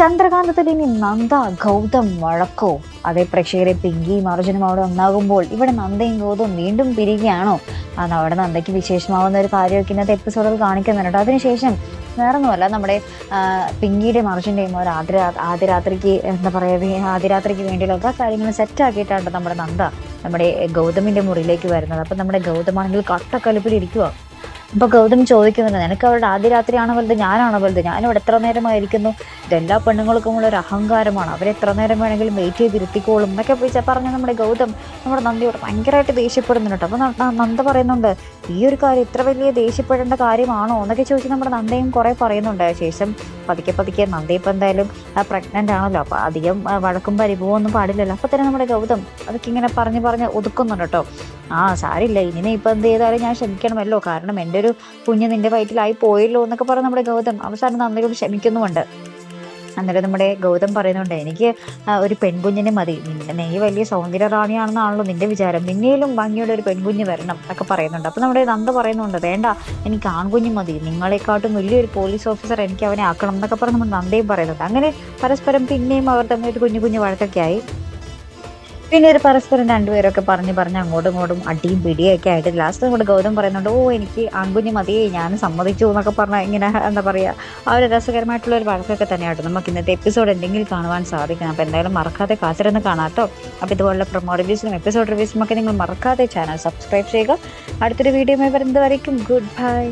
ചന്ദ്രകാന്തത്തിൽ ഇനി നന്ദ ഗൗതം വഴക്കോ? അതേ പ്രേക്ഷകരെ പിങ്കിയും അർജുനും അവിടെ ഒന്നാകുമ്പോൾ ഇവിടെ നന്ദയും ഗൗതവും വീണ്ടും പിരിയുകയാണോ? അത് അവിടെ നന്ദയ്ക്ക് വിശേഷമാവുന്ന ഒരു കാര്യമൊക്കെ ഇന്നത്തെ എപ്പിസോഡിൽ കാണിക്കുന്നുണ്ട് അതിനുശേഷം വേറൊന്നുമല്ല നമ്മുടെ പിങ്കിയുടെയും അർജുന്റെയും ഒരു ആദ്യ ആദ്യരാത്രിക്ക് എന്താ പറയുക ആദ്യരാത്രിക്ക് വേണ്ടിയുള്ള എല്ലാ കാര്യങ്ങളും സെറ്റാക്കിയിട്ടാണ് നമ്മുടെ നന്ദ നമ്മുടെ ഗൗതമിന്റെ മുറിയിലേക്ക് വരുന്നത്. അപ്പം നമ്മുടെ ഗൗതമാണെങ്കിൽ കട്ടക്കലിപ്പിൽ ഇരിക്കുക അപ്പോൾ ഗൗതം ചോദിക്കുന്നുണ്ട് നിനക്ക് അവരുടെ ആദ്യ രാത്രിയാണോ വലുത്? ഞാനാണോ വലുത്? ഞാനിവിടെ എത്ര നേരമായിരിക്കുന്നു? ഇതെല്ലാ പെണ്ണുങ്ങൾക്കും ഉള്ള ഒരു അഹങ്കാരമാണ്. അവരെ എത്ര നേരം വേണമെങ്കിലും വെയിറ്റ് ചെയ്തിരുത്തിക്കോളും എന്നൊക്കെ പോയി പറഞ്ഞ നമ്മുടെ ഗൗതം നമ്മുടെ നന്ദിയോട് ഭയങ്കരമായിട്ട് ദേഷ്യപ്പെടുന്നുണ്ട് അപ്പോൾ നന്ദ പറയുന്നുണ്ട് ഈ ഒരു കാര്യം ഇത്ര വലിയ ദേഷ്യപ്പെടേണ്ട കാര്യമാണോ? എന്നൊക്കെ ചോദിച്ച് നമ്മുടെ നന്ദയും കുറേ പറയുന്നുണ്ട്. ശേഷം പതുക്കെ പതുക്കെ നന്ദി. ഇപ്പം എന്തായാലും പ്രഗ്നന്റ് ആണല്ലോ. അപ്പോൾ അധികം വഴക്കും പരിഭവം ഒന്നും പാടില്ലല്ലോ. അപ്പോൾ തന്നെ നമ്മുടെ ഗൗതം അതൊക്കെ ഇങ്ങനെ പറഞ്ഞ് പറഞ്ഞ് ഒതുക്കുന്നുണ്ട് കേട്ടോ. ആ സാരില്ല. ഇനി നീ ഇപ്പം എന്ത് ചെയ്താലും ഞാൻ ക്ഷമിക്കണമല്ലോ. കാരണം എന്റെ ഒരു കുഞ്ഞ് നിന്റെ വയറ്റിലായി പോയല്ലോ എന്നൊക്കെ പറഞ്ഞ് നമ്മുടെ ഗൗതം അവസാനം നന്ദിയോട് ക്ഷമിക്കുന്നുമുണ്ട്. അന്നേരം നമ്മുടെ ഗൗതം പറയുന്നുണ്ട് എനിക്ക് ഒരു പെൺകുഞ്ഞിനെ മതി. നീ വലിയ സൗന്ദര്യ റാണിയാണെന്നാണല്ലോ നിന്റെ വിചാരം. നിന്നേലും ഭംഗിയുള്ള ഒരു പെൺകുഞ്ഞ് വരണം എന്നൊക്കെ പറയുന്നുണ്ട്. അപ്പോൾ നമ്മുടെ നന്ദ പറയുന്നുണ്ട് വേണ്ട എനിക്ക് ആൺകുഞ്ഞ് മതി. നിങ്ങളെക്കാട്ടും വലിയൊരു പോലീസ് ഓഫീസർ എനിക്ക് അവനെ ആക്കണം എന്നൊക്കെ പറഞ്ഞ് നമ്മൾ നന്ദയും പറയുന്നുണ്ട്. അങ്ങനെ പരസ്പരം പിന്നെയും അവർ തമ്മിൽ ഒരു കുഞ്ഞു കുഞ്ഞു വഴക്കൊക്കെ ആയി. പിന്നെ ഒരു പരസ്പരം രണ്ടുപേരൊക്കെ പറഞ്ഞ് പറഞ്ഞ് അങ്ങോട്ടും ഇങ്ങോട്ടും അടിയും പിടിയൊക്കെ ആയിട്ട് ലാസ്റ്റ് നമ്മുടെ ഗൗതം പറയുന്നുണ്ട് ഓ എനിക്ക് ആൺകുഞ്ഞ് മതിയേ ഞാൻ സമ്മതിച്ചു എന്നൊക്കെ പറഞ്ഞാൽ ഇങ്ങനെ എന്താ പറയുക ആ ഒരു രസകരമായിട്ടുള്ള ഒരു വഴക്കൊക്കെ തന്നെയാട്ടോ. നമുക്ക് ഇന്നത്തെ എപ്പിസോഡ് എന്തെങ്കിലും കാണുവാൻ സാധിക്കണം. അപ്പോൾ എന്തായാലും മറക്കാതെ കാത്തിരുന്ന് കാണാട്ടോ അപ്പോൾ ഇതുപോലുള്ള പ്രൊമോ റിവ്യൂസിനും എപ്പിസോഡ് റിവ്യൂസിനും ഒക്കെ നിങ്ങൾ മറക്കാതെ ചാനൽ സബ്സ്ക്രൈബ് ചെയ്യുക. അടുത്തൊരു വീഡിയോയുമായി വരുന്നത് വരയ്ക്കും. Good bye